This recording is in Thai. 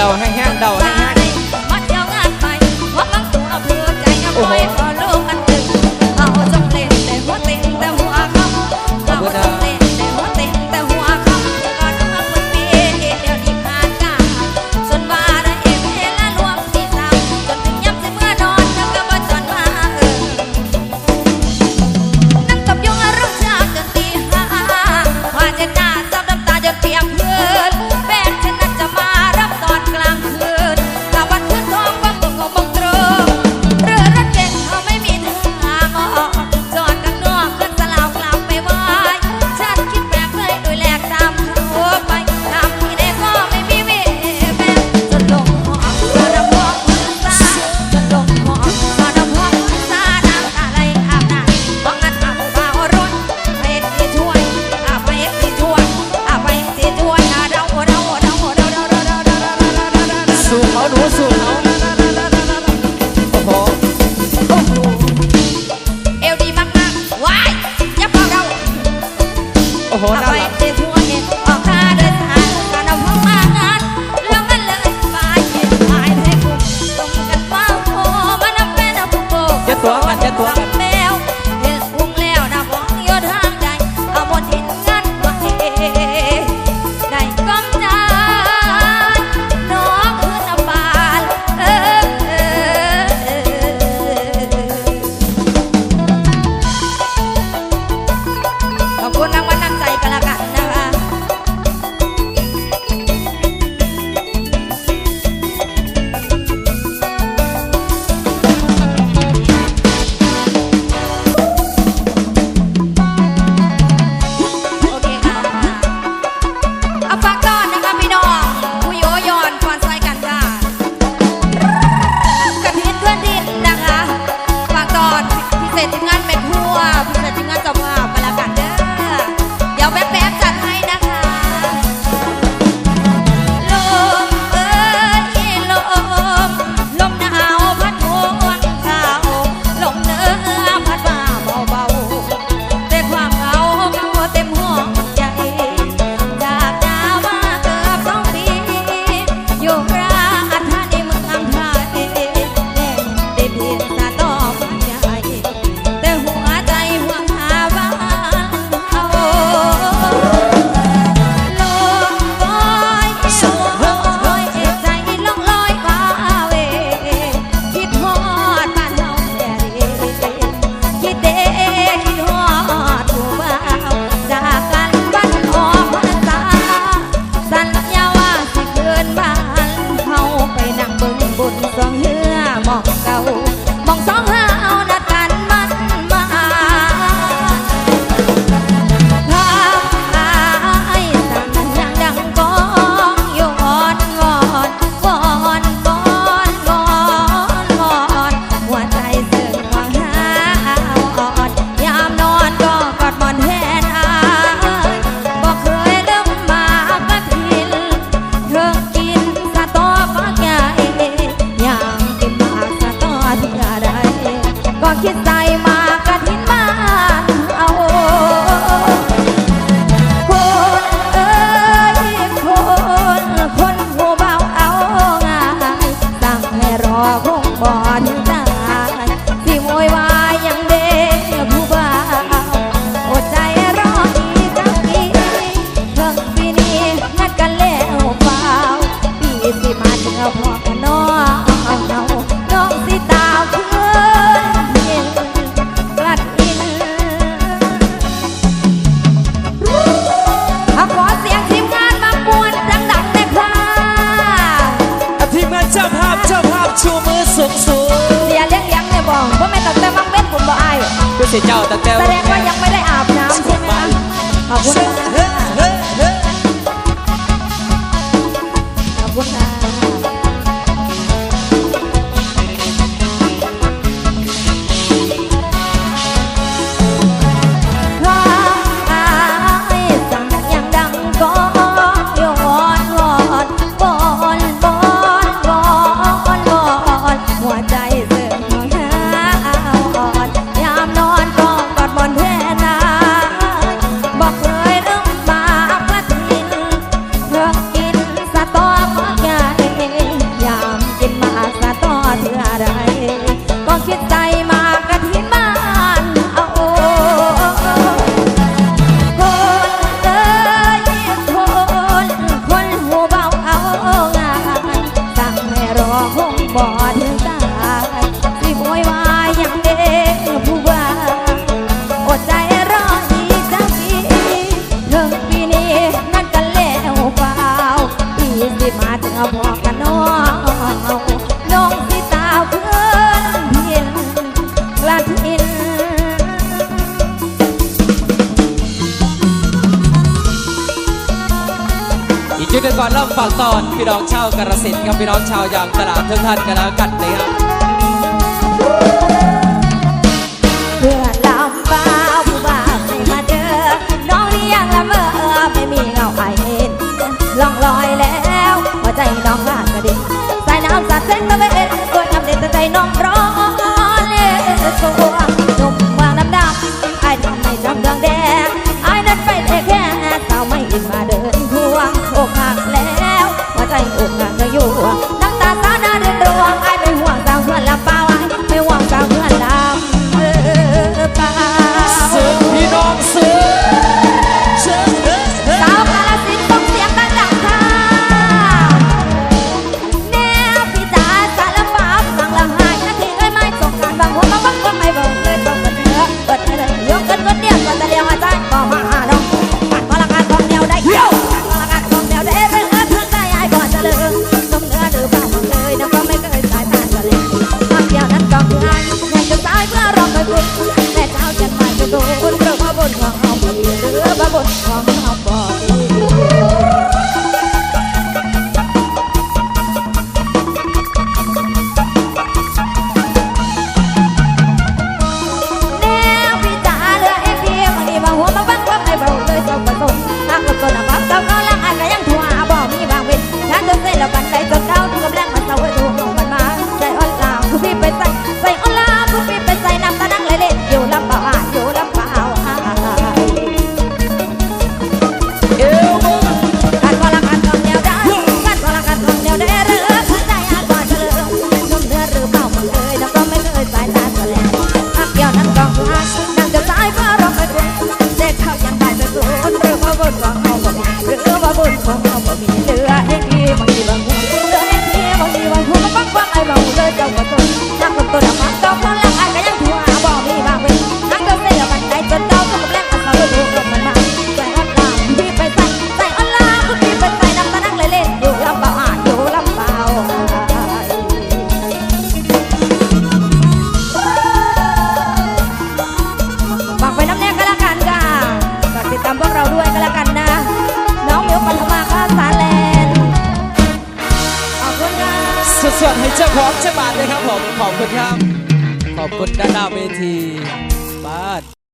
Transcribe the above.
đầu hay aquí está. สียเจ้าตั้แต่แสดงว่ายังไม่ได้อาบน้ำใช่ไหมคขอบคุณค่ะขอบคุณค่ะ ยืนกันก่อนเริ่มฝากตอนพี่น้องชาวกระสินกับพี่น้องชาวยางตลาดทุกท่านกันแล้วกันลยครับ นความหอมเรือบ้าบนความ ให้เจ้าของฉบับเลยครับผมขอบคุณครับ ขอบคุณด้านหน้าเวที